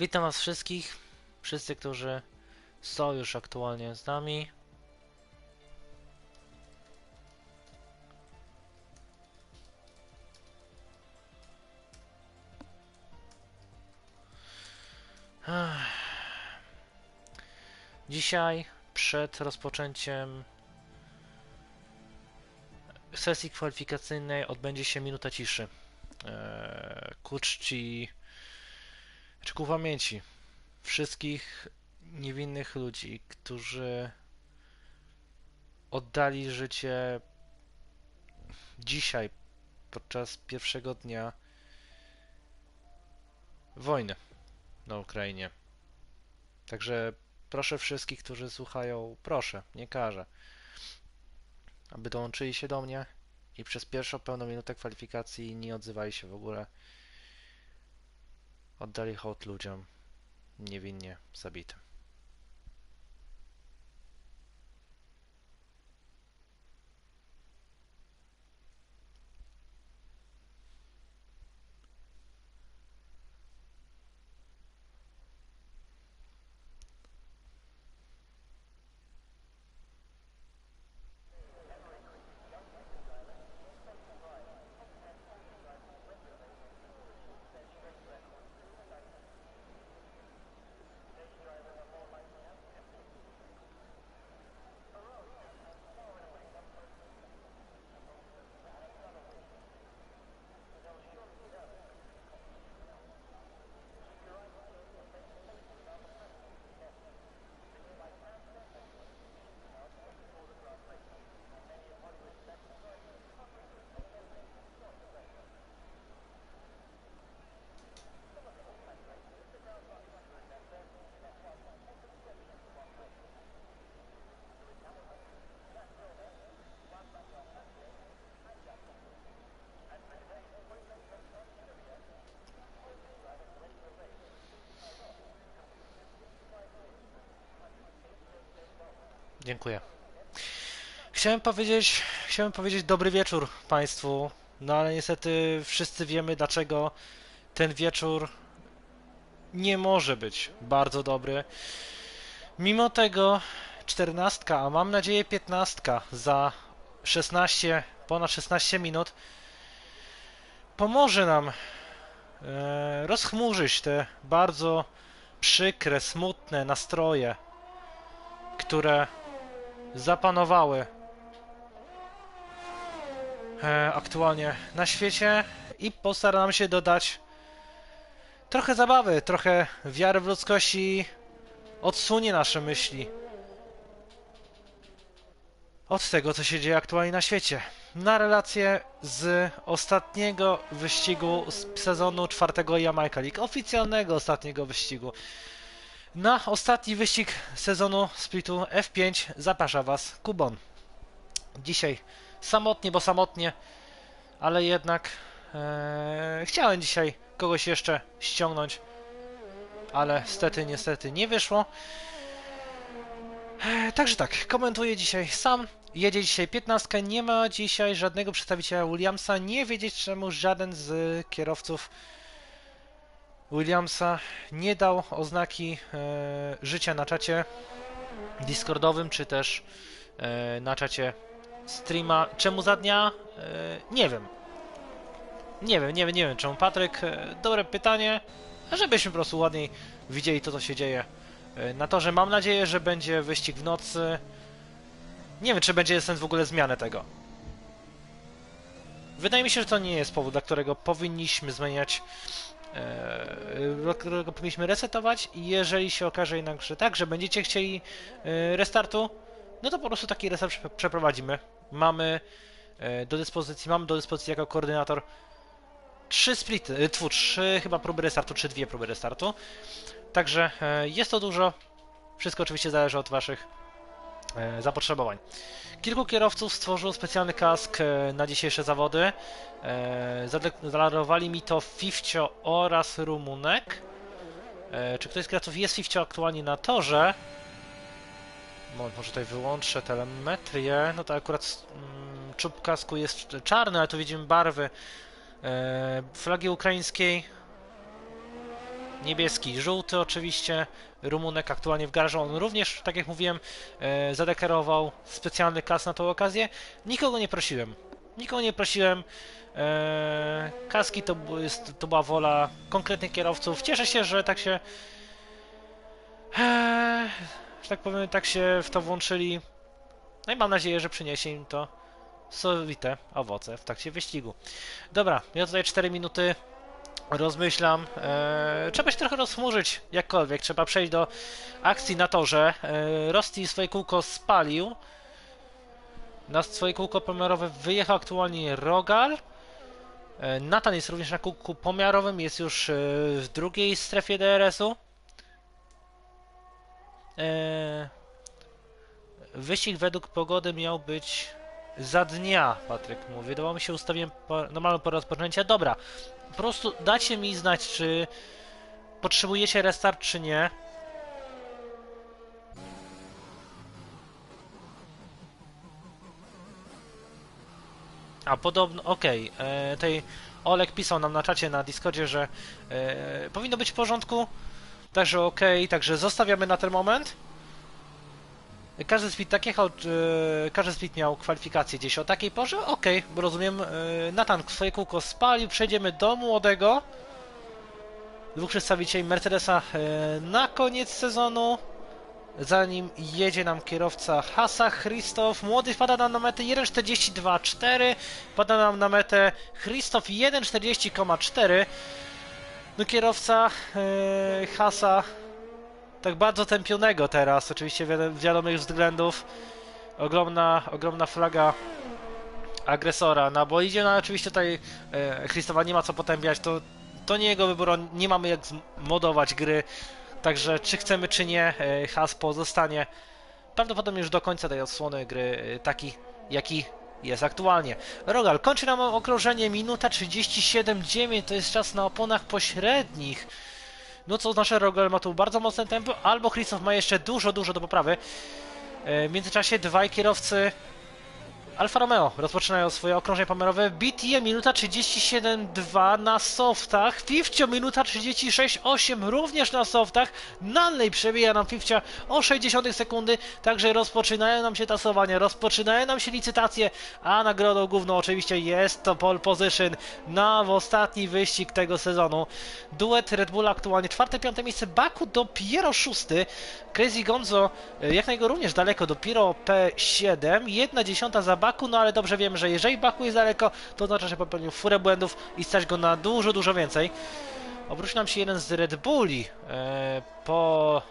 Witam Was wszystkich, wszyscy, którzy są już aktualnie z nami. Dzisiaj, przed rozpoczęciem sesji kwalifikacyjnej, odbędzie się minuta ciszy. Eee, ku czci czy ku pamięci wszystkich niewinnych ludzi, którzy oddali życie dzisiaj, podczas pierwszego dnia wojny na Ukrainie. Także proszę wszystkich, którzy słuchają, proszę, nie każę, aby dołączyli się do mnie i przez pierwszą pełną minutę kwalifikacji nie odzywali się w ogóle oddali hołd ludziom niewinnie zabitym. Dziękuję. Chciałem powiedzieć, chciałem powiedzieć dobry wieczór Państwu, no ale niestety wszyscy wiemy, dlaczego ten wieczór nie może być bardzo dobry. Mimo tego czternastka, a mam nadzieję piętnastka za 16, ponad 16 minut pomoże nam e, rozchmurzyć te bardzo przykre, smutne nastroje, które zapanowały e, aktualnie na świecie i postaram się dodać trochę zabawy, trochę wiary w ludzkość i odsunie nasze myśli od tego, co się dzieje aktualnie na świecie. Na relację z ostatniego wyścigu z sezonu czwartego Jamaica League, oficjalnego ostatniego wyścigu. Na ostatni wyścig sezonu splitu F5 zaprasza Was Kubon. Dzisiaj samotnie, bo samotnie, ale jednak e, chciałem dzisiaj kogoś jeszcze ściągnąć, ale niestety, niestety nie wyszło. E, także tak, komentuję dzisiaj sam. Jedzie dzisiaj 15. Nie ma dzisiaj żadnego przedstawiciela Williamsa. Nie wiedzieć czemu żaden z kierowców Williamsa nie dał oznaki e, życia na czacie Discordowym, czy też e, na czacie streama. Czemu za dnia? E, nie wiem. Nie wiem, nie wiem, nie wiem czemu. Patryk, dobre pytanie, żebyśmy po prostu ładniej widzieli to, co się dzieje na torze. Mam nadzieję, że będzie wyścig w nocy. Nie wiem, czy będzie sens w ogóle zmiany tego. Wydaje mi się, że to nie jest powód, dla którego powinniśmy zmieniać którego powinniśmy resetować i jeżeli się okaże jednak, że tak, że będziecie chcieli e, restartu, no to po prostu taki restart prze- przeprowadzimy. Mamy e, do dyspozycji, mam do dyspozycji jako koordynator trzy splity, e, tfu, trzy chyba próby restartu, czy dwie próby restartu. Także e, jest to dużo. Wszystko oczywiście zależy od waszych e, zapotrzebowań. Kilku kierowców stworzyło specjalny kask e, na dzisiejsze zawody. E, Zadeklarowali mi to Fifcio oraz Rumunek. E, Czy ktoś z kierowców jest Fifcio aktualnie na torze? Moment, może tutaj wyłączę telemetrię. No to akurat mm, czub kasku jest czarny, ale tu widzimy barwy e, flagi ukraińskiej. Niebieski, żółty oczywiście, Rumunek aktualnie w garażu, on również, tak jak mówiłem, e, zadeklarował specjalny kas na tą okazję. Nikogo nie prosiłem, nikogo nie prosiłem, e, kaski to, jest, to była wola konkretnych kierowców. Cieszę się, że tak się, e, że tak powiem, tak się w to włączyli. No i mam nadzieję, że przyniesie im to sowite owoce w trakcie wyścigu. Dobra, ja tutaj 4 minuty rozmyślam. Eee, trzeba się trochę rozchmurzyć, jakkolwiek. Trzeba przejść do akcji na torze. Eee, Rosti swoje kółko spalił. Na swoje kółko pomiarowe wyjechał aktualnie Rogal. Eee, Nathan jest również na kółku pomiarowym, jest już e, w drugiej strefie DRS-u. Eee, Wyścig według pogody miał być za dnia, Patryk mówi. Wydawało mi się ustawiłem po, normalną porę rozpoczęcia. Dobra, po prostu dajcie mi znać, czy potrzebujecie restart, czy nie. A podobno, okej, okay. tej Olek pisał nam na czacie na Discordzie, że e, powinno być w porządku. Także okej, także zostawiamy na ten moment. Każdy split tak jechał, każdy split miał kwalifikację gdzieś o takiej porze, okej, bo rozumiem, e, Nathan swoje kółko spalił, przejdziemy do młodego. Dwóch przedstawicieli Mercedesa e, na koniec sezonu. Zanim jedzie nam kierowca Hasa, Christoph, młody wpada nam na metę 1.42.4, wpada nam na metę Christoph 1.40,4. No kierowca e, Hasa tak bardzo tępionego teraz, oczywiście wiadomych względów. Ogromna, ogromna flaga agresora na bolidzie, no oczywiście tutaj e, Christowa nie ma co potępiać, to, to nie jego wybór, nie mamy jak zmodować gry, także czy chcemy czy nie, e, Has pozostanie prawdopodobnie już do końca tej odsłony gry e, taki, jaki jest aktualnie. Rogal kończy nam okrążenie, minuta 37,9 to jest czas na oponach pośrednich. No co oznacza, że Rogal ma tu bardzo mocne tempo, albo Christoph ma jeszcze dużo, dużo do poprawy. E, W międzyczasie dwaj kierowcy Alfa Romeo rozpoczynają swoje okrążenie pomiarowe. BTM minuta 37.2 na softach. Fifcio minuta 36.8 również na softach. Nalej przebija nam Fifcia o 60 sekundy. Także rozpoczynają nam się tasowania, rozpoczynają nam się licytacje. A nagrodą główną oczywiście jest to pole position na ostatni wyścig tego sezonu. Duet Red Bull aktualnie czwarte, piąte miejsce. Baku dopiero szósty. Crazy Gonzo jak na jego również daleko, dopiero P7. Jedna dziesiąta za Baku, no ale dobrze wiemy, że jeżeli Baku jest daleko, to oznacza, że popełnił furę błędów i stać go na dużo, dużo więcej. Obrócił nam się jeden z Red Bulli. E, po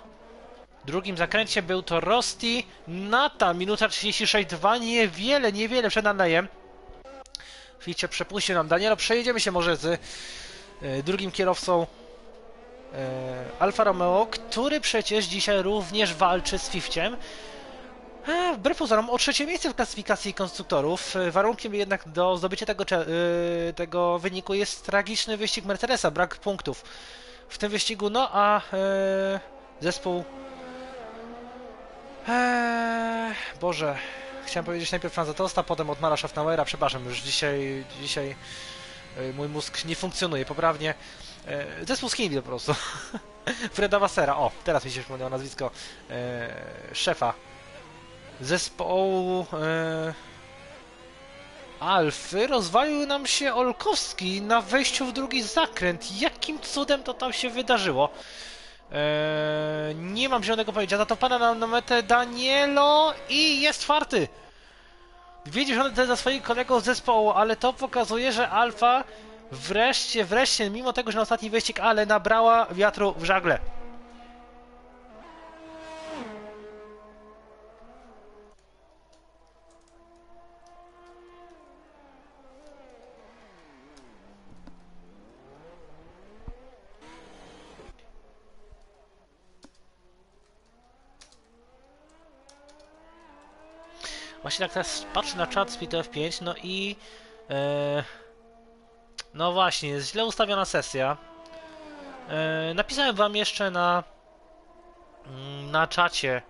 drugim zakręcie był to Rosti. Nata, minuta 36,2. Niewiele, niewiele przed Andrejem. Chwilcie przepuścił nam Daniela. Przejedziemy się może z e, drugim kierowcą e, Alfa Romeo, który przecież dzisiaj również walczy z Fifciem. E, Wbrew pozorom o trzecie miejsce w klasyfikacji konstruktorów. E, Warunkiem jednak do zdobycia tego, e, tego wyniku jest tragiczny wyścig Mercedesa, brak punktów w tym wyścigu. No a zespół. Boże, chciałem powiedzieć najpierw Franza Tosta, potem od Mara Schaffnauera. Przepraszam, już dzisiaj, dzisiaj mój mózg nie funkcjonuje poprawnie. Zespół z Chin po prostu. Freda Wassera, o, teraz mi się przypomniało nazwisko e, szefa zespołu e, Alfy. Rozwalił nam się Olkowski na wejściu w drugi zakręt. Jakim cudem to tam się wydarzyło? E, nie mam zielonego pojęcia. Za to pada nam na metę Danielo i jest czwarty. Dwie dziesiąte za swoich kolegów z zespołu, ale to pokazuje, że Alfa wreszcie, wreszcie, mimo tego, że na ostatni wyścig, ale nabrała wiatru w żagle. Właśnie tak teraz patrzę na czat Speed F5, no i... E, no właśnie, jest źle ustawiona sesja. E, napisałem wam jeszcze na... mm, na czacie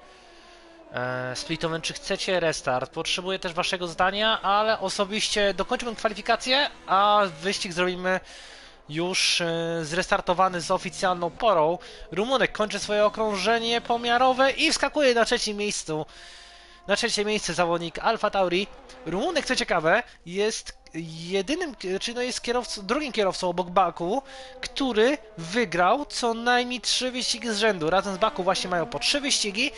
e, splitowym, czy chcecie restart. Potrzebuję też waszego zdania, ale osobiście dokończymy kwalifikację, a wyścig zrobimy już e, zrestartowany z oficjalną porą. Rumunek kończy swoje okrążenie pomiarowe i wskakuje na trzecim miejscu. Na trzecie miejsce zawodnik Alfa Tauri. Rumunek, co ciekawe, jest jedynym, czy no jest kierowcą, drugim kierowcą obok Baku, który wygrał co najmniej trzy wyścigi z rzędu. Razem z Baku właśnie mają po trzy wyścigi.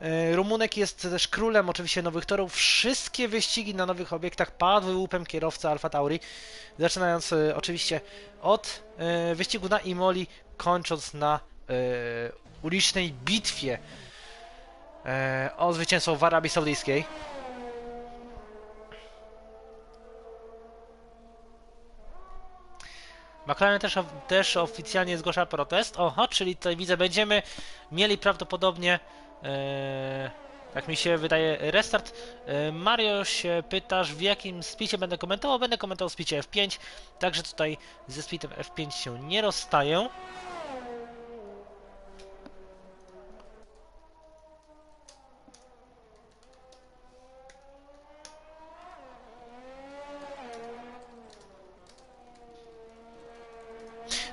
E, Rumunek jest też królem oczywiście nowych torów. Wszystkie wyścigi na nowych obiektach padły łupem kierowcy Alfa Tauri. Zaczynając e, oczywiście od e, wyścigu na Imoli, kończąc na ulicznej bitwie e, o zwycięstwo w Arabii Saudyjskiej. McLaren też, też oficjalnie zgłasza protest. Oho, czyli tutaj widzę, będziemy mieli prawdopodobnie, e, jak mi się wydaje, restart. E, Mario się pytasz, w jakim spicie będę komentował? Będę komentował spicie F5, także tutaj ze spitem F5 się nie rozstaję.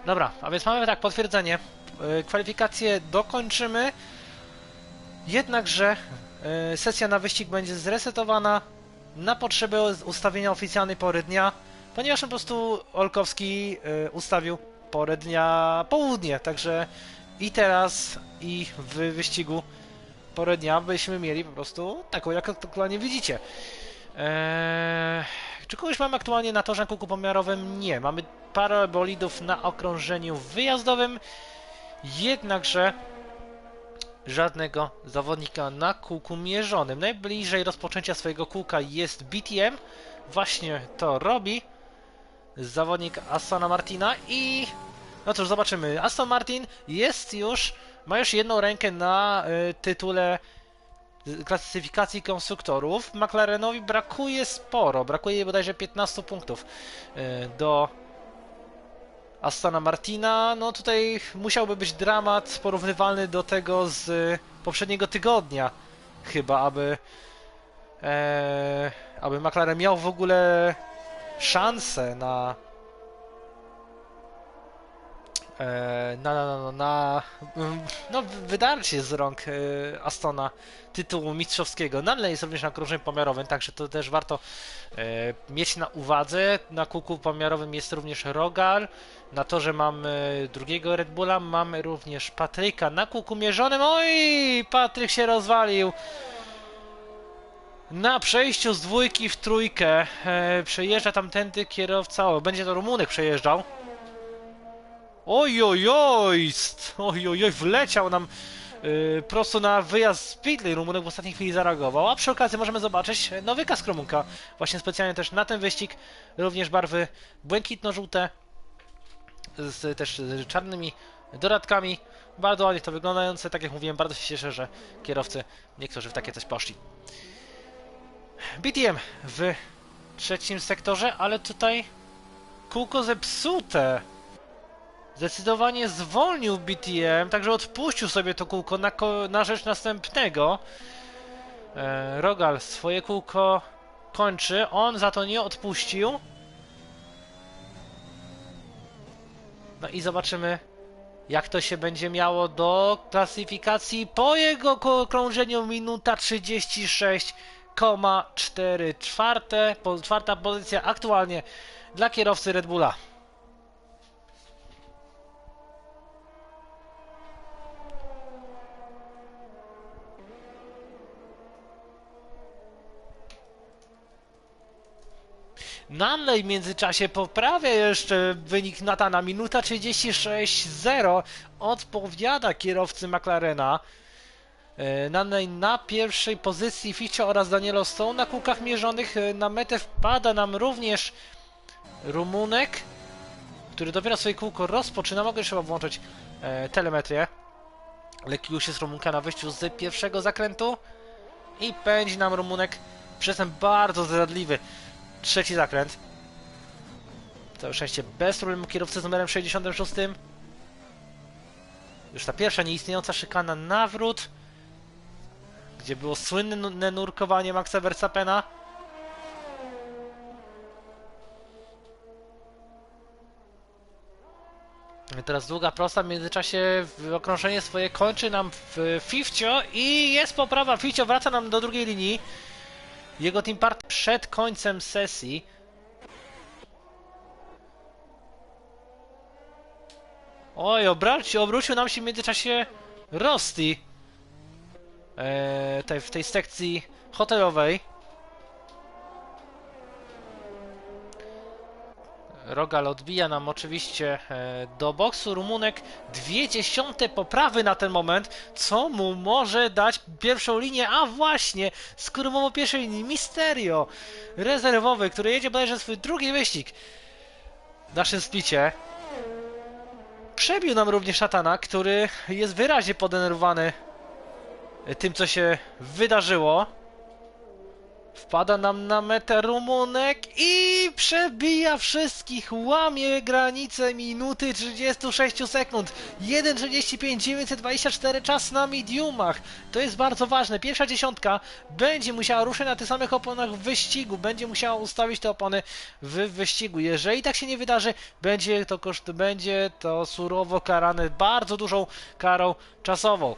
Dobra, a więc mamy tak potwierdzenie. E, Kwalifikacje dokończymy. Jednakże e, sesja na wyścig będzie zresetowana na potrzeby ustawienia oficjalnej pory dnia, ponieważ po prostu Olkowski e, ustawił porę dnia południe, także i teraz i w wyścigu porę dnia byśmy mieli po prostu taką, jak aktualnie widzicie. Eee, czy kogoś mamy aktualnie na torze kółku pomiarowym? Nie. Mamy parę bolidów na okrążeniu wyjazdowym, jednakże żadnego zawodnika na kółku mierzonym. Najbliżej rozpoczęcia swojego kółka jest BTM. Właśnie to robi zawodnik Astona Martina i no cóż, zobaczymy. Aston Martin jest już, ma już jedną rękę na y, tytule klasyfikacji konstruktorów. McLarenowi brakuje sporo, brakuje bodajże 15 punktów y, do Astona Martina. No tutaj musiałby być dramat porównywalny do tego z poprzedniego tygodnia, chyba, aby e, aby McLaren miał w ogóle szansę na e, na, na, na, na mm, no, wydarcie z rąk e, Astona tytułu mistrzowskiego. Nadal jest również na okrążeniu pomiarowym, także to też warto e, mieć na uwadze. Na kółku pomiarowym jest również Rogal. Na torze mamy drugiego Red Bulla, mamy również Patryka na kółku mierzonym. Oj, Patryk się rozwalił. Na przejściu z dwójki w trójkę e, przejeżdża tamtędy kierowca. O, będzie to Rumunek przejeżdżał. Oj, oj, oj, st- oj, oj, oj, wleciał nam yy, prosto na wyjazd z Pitley. Rumunek w ostatniej chwili zareagował, a przy okazji możemy zobaczyć nowy kask Rumunka. Właśnie specjalnie też na ten wyścig, również barwy błękitno-żółte, z też z czarnymi dodatkami. Bardzo ładnie to wyglądające, tak jak mówiłem, bardzo się cieszę, że kierowcy niektórzy w takie coś poszli. BTM w trzecim sektorze, ale tutaj kółko zepsute. Zdecydowanie zwolnił BTM, także odpuścił sobie to kółko na, na rzecz następnego. E, Rogal swoje kółko kończy, on za to nie odpuścił. No i zobaczymy, jak to się będzie miało do klasyfikacji po jego krążeniu minuta 36,4 czwarte, czwarta pozycja aktualnie dla kierowcy Red Bulla. Nunley w międzyczasie poprawia jeszcze wynik Natana. Minuta 36-0 odpowiada kierowcy McLarena. E, Nunley na pierwszej pozycji Ficio oraz Danielo są na kółkach mierzonych. E, Na metę wpada nam również Rumunek, który dopiero swoje kółko rozpoczyna. Mogę chyba włączyć e, telemetrię. Lekki już jest Rumunka na wyjściu z pierwszego zakrętu. I pędzi nam Rumunek przez ten bardzo zdradliwy Trzeci zakręt. Całe szczęście bez problemu kierowcy z numerem 66. Już ta pierwsza nieistniejąca szykana nawrót, gdzie było słynne nurkowanie Maxa Verstappena. Teraz długa prosta, w międzyczasie okrążenie swoje kończy nam w Fifcio i jest poprawa. Fifcio wraca nam do drugiej linii. Jego team part przed końcem sesji. Oj, obrócił, obrócił nam się w międzyczasie Rusty. Eee, w tej sekcji hotelowej. Rogal odbija nam oczywiście e, do boksu. Rumunek dwie dziesiąte poprawy na ten moment, co mu może dać pierwszą linię, a właśnie skóromowo pierwszej linii Misterio, rezerwowy, który jedzie bodajże swój drugi wyścig w naszym splicie. Przebił nam również szatana, który jest wyraźnie podenerwowany tym, co się wydarzyło. Wpada nam na metę Rumunek i przebija wszystkich, łamie granicę minuty 36 sekund. 1.35, 924 czas na mediumach. To jest bardzo ważne. Pierwsza dziesiątka będzie musiała ruszyć na tych samych oponach w wyścigu, będzie musiała ustawić te opony w wyścigu. Jeżeli tak się nie wydarzy, będzie to koszt, będzie to surowo karane bardzo dużą karą czasową.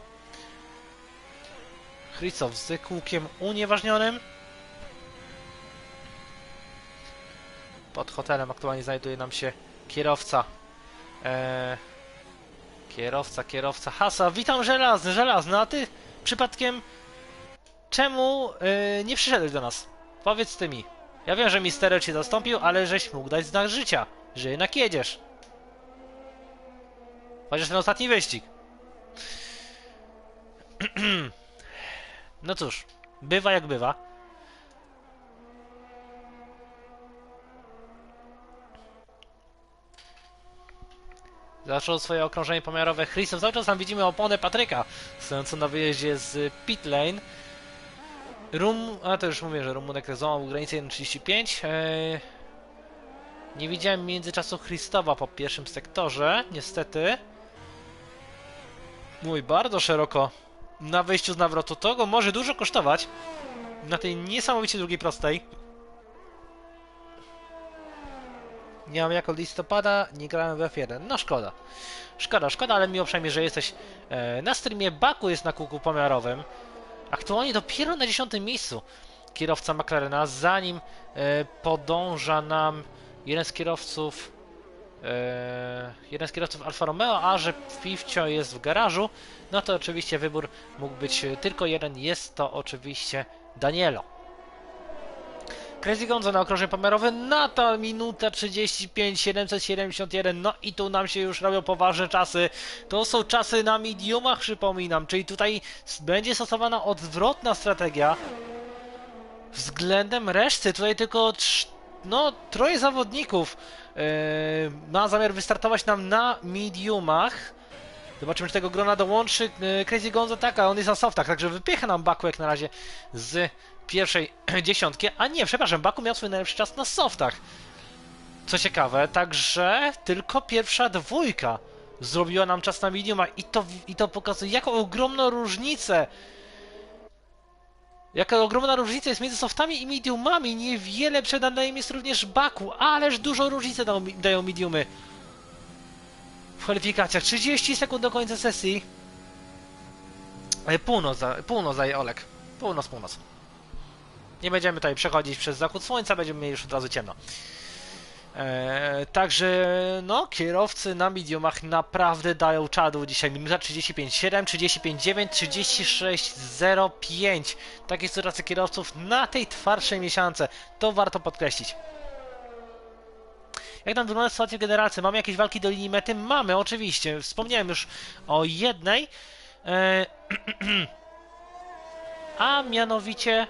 Chrycow z kółkiem unieważnionym. Pod hotelem aktualnie znajduje nam się kierowca. Eee, kierowca, kierowca. Hasa, witam żelazny, żelazny, a ty przypadkiem czemu e, nie przyszedłeś do nas? Powiedz ty mi. Ja wiem, że Misterio cię zastąpił, ale żeś mógł dać znak życia, że jednak jedziesz. Chociaż ten ostatni wyścig. No cóż, bywa jak bywa. Zaczął swoje okrążenie pomiarowe Christoph. Cały czas tam widzimy oponę Patryka, stojącą na wyjeździe z pit lane. Rum... A to już mówię, że Rumunek złamał granicę 1.35. Eee... Nie widziałem międzyczasu Christowa po pierwszym sektorze, niestety. Mój, bardzo szeroko na wyjściu z nawrotu. To go może dużo kosztować. Na tej niesamowicie długiej prostej. Nie mam jako listopada, nie grałem w F1. No szkoda. Szkoda, szkoda, ale miło przynajmniej, że jesteś e, na streamie. Baku jest na kółku pomiarowym. Aktualnie dopiero na dziesiątym miejscu kierowca McLarena, zanim e, podąża nam jeden z kierowców e, jeden z kierowców Alfa Romeo, a że Fifcio jest w garażu, no to oczywiście wybór mógł być tylko jeden, jest to oczywiście Danielo. Crazy Gonzo na okrążenie pomiarowe, na to minuta 35, 771, no i tu nam się już robią poważne czasy. To są czasy na mediumach, przypominam, czyli tutaj będzie stosowana odwrotna strategia względem reszty. Tutaj tylko no, troje zawodników yy, ma zamiar wystartować nam na mediumach. Zobaczymy, czy tego grona dołączy yy, Crazy Gonzo. Tak, a on jest na softach, także wypycha nam Baku jak na razie z pierwszej dziesiątki. A nie, przepraszam, Baku miał swój najlepszy czas na softach. Co ciekawe, także tylko pierwsza dwójka zrobiła nam czas na mediumach i to, i to pokazuje, jaką ogromną różnicę Jaka ogromna różnica jest między softami i mediumami. Niewiele przed nami jest również Baku, ależ dużą różnicę dają, dają mediumy. W kwalifikacjach 30 sekund do końca sesji. E, Północ, północ daje Olek. Północ, północ. Nie będziemy tutaj przechodzić przez zachód słońca, będziemy mieli już od razu ciemno. Eee, także no, kierowcy na mediumach naprawdę dają czadu dzisiaj. Minuta 35,7, 35,9, 36,05. Takie sytuacje kierowców na tej twardszej miesiące. To warto podkreślić. Jak tam wygląda sytuacja w generalce? Mamy jakieś walki do linii mety? Mamy, oczywiście. Wspomniałem już o jednej. Eee, a mianowicie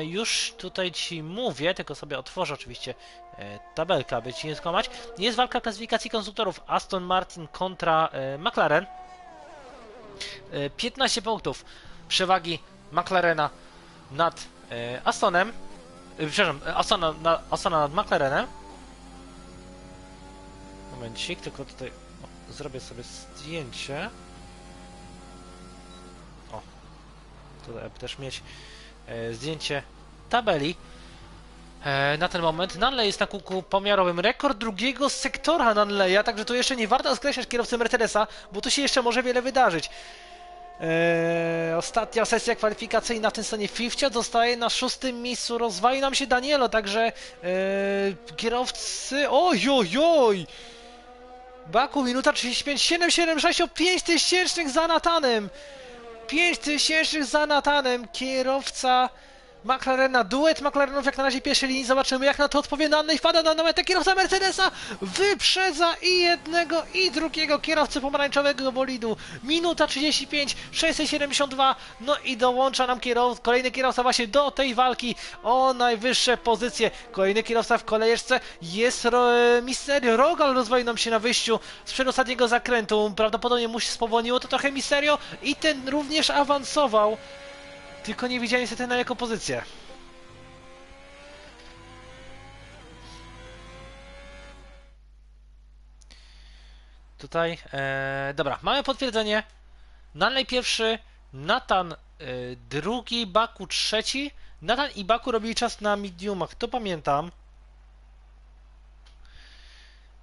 już tutaj ci mówię, tylko sobie otworzę oczywiście e, tabelkę, aby ci nie skłamać. Jest walka klasyfikacji konstruktorów Aston Martin kontra e, McLaren. E, 15 punktów przewagi McLarena nad e, Astonem. E, przepraszam, e, Astona, na, Astona nad McLarenem. Momencik, tylko tutaj o, zrobię sobie zdjęcie. O, tutaj też mieć e, zdjęcie tabeli. E, na ten moment Nanley jest na kółku pomiarowym. Rekord drugiego sektora Nanleya, także tu jeszcze nie warto skreślać kierowcy Mercedesa, bo tu się jeszcze może wiele wydarzyć. Eee, ostatnia sesja kwalifikacyjna w tym stanie Fifcia zostaje na szóstym miejscu. Rozwali nam się Danielo, także eee, kierowcy. Oj, oj! Baku, minuta 35, 776 o 5 tysięcznych za Natanem! 5 tysięcznych za Natanem, kierowca McLarena, duet McLarenów jak na razie pierwszej linii, zobaczymy jak na to odpowie Nanny i wpada na metę kierowca Mercedesa, wyprzedza i jednego i drugiego kierowcy pomarańczowego bolidu, minuta 35, 672, no i dołącza nam kierow kolejny kierowca właśnie do tej walki o najwyższe pozycje, kolejny kierowca w kolejeczce jest ro Misterio, Rogal rozwoił nam się na wyjściu z przedostatniego zakrętu, prawdopodobnie mu się spowolniło to trochę Misterio i ten również awansował, tylko nie widziałem niestety na jaką pozycję. Tutaj, e, dobra, mamy potwierdzenie. Nanley pierwszy, Nathan e, drugi, Baku trzeci. Nathan i Baku robili czas na mediumach, to pamiętam.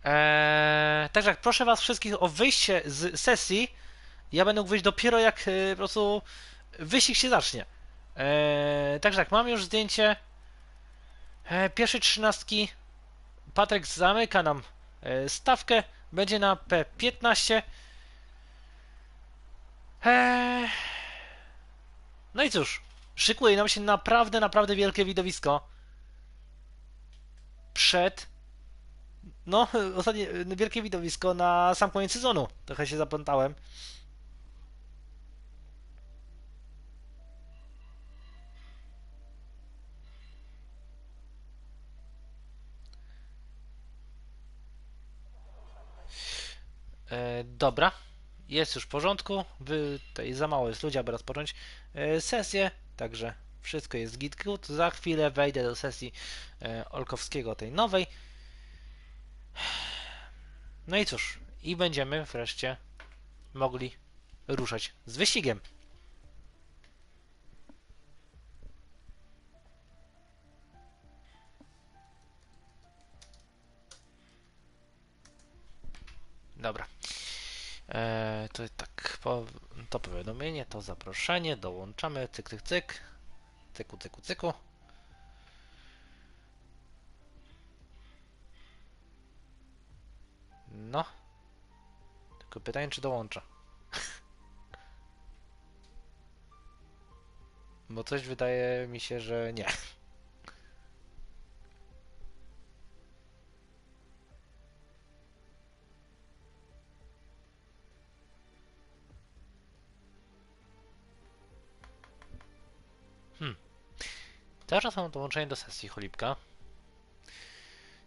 E, także proszę was wszystkich o wyjście z sesji. Ja będę mógł wyjść dopiero jak e, po prostu wyścig się zacznie. Eee, także tak, mam już zdjęcie eee, trzynastki. Patryk zamyka nam e, stawkę. Będzie na P15. Eee, no i cóż, szykuje nam się naprawdę, naprawdę wielkie widowisko. Przed. No, ostatnie wielkie widowisko na sam koniec sezonu. Trochę się zaplątałem. Dobra, jest już w porządku. Wy, tutaj za mało jest ludzi, aby rozpocząć e, sesję, także wszystko jest git good. Za chwilę wejdę do sesji e, Olkowskiego, tej nowej. No i cóż, i będziemy wreszcie mogli ruszać z wyścigiem. Dobra. Eee, to tak, po, to powiadomienie, to zaproszenie, dołączamy, cyk, cyk, cyk, cyku, cyku, cyku. No. Tylko pytanie, czy dołącza. Bo coś wydaje mi się, że nie. Teraz mam dołączenie do sesji cholipka.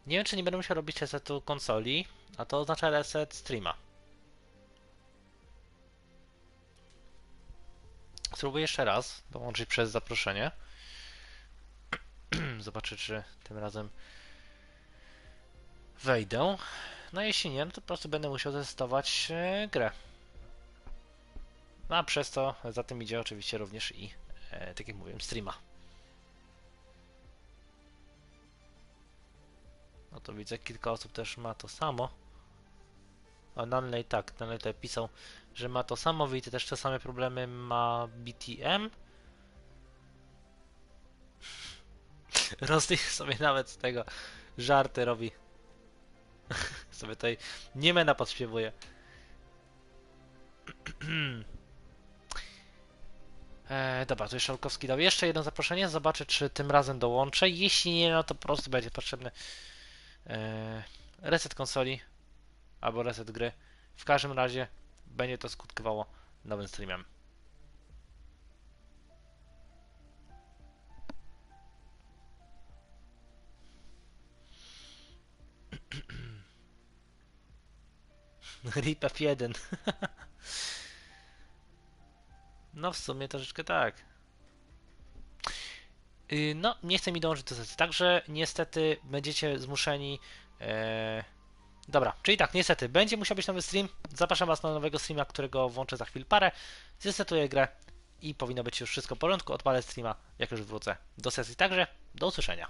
Nie wiem, czy nie będę musiał robić resetu konsoli, a to oznacza reset streama. Spróbuję jeszcze raz dołączyć przez zaproszenie. Zobaczę, czy tym razem wejdę. No jeśli nie, no to po prostu będę musiał testować e, grę. No, a przez to za tym idzie oczywiście również i, e, tak jak mówiłem, streama. No to widzę, kilka osób też ma to samo. A Nanley tak, Nanley tutaj pisał, że ma to samo. Widzę też te same problemy ma BTM. Rosty sobie nawet z tego żarty robi. sobie tutaj Niemena podśpiewuje. E, dobra, to jeszcze Olkowski dał jeszcze jedno zaproszenie. Zobaczę, czy tym razem dołączę. Jeśli nie, no to po prostu będzie potrzebny E, reset konsoli albo reset gry. W każdym razie będzie to skutkowało nowym streamem. RIP F1. no w sumie troszeczkę tak. Y, no, nie chcę mi dążyć do sesji, także niestety będziecie zmuszeni. E... Dobra, czyli tak, niestety, będzie musiał być nowy stream. Zapraszam Was na nowego streama, którego włączę za chwilę parę. Zresetuję grę i powinno być już wszystko w porządku. Odpalę streama, jak już wrócę do sesji. Także do usłyszenia.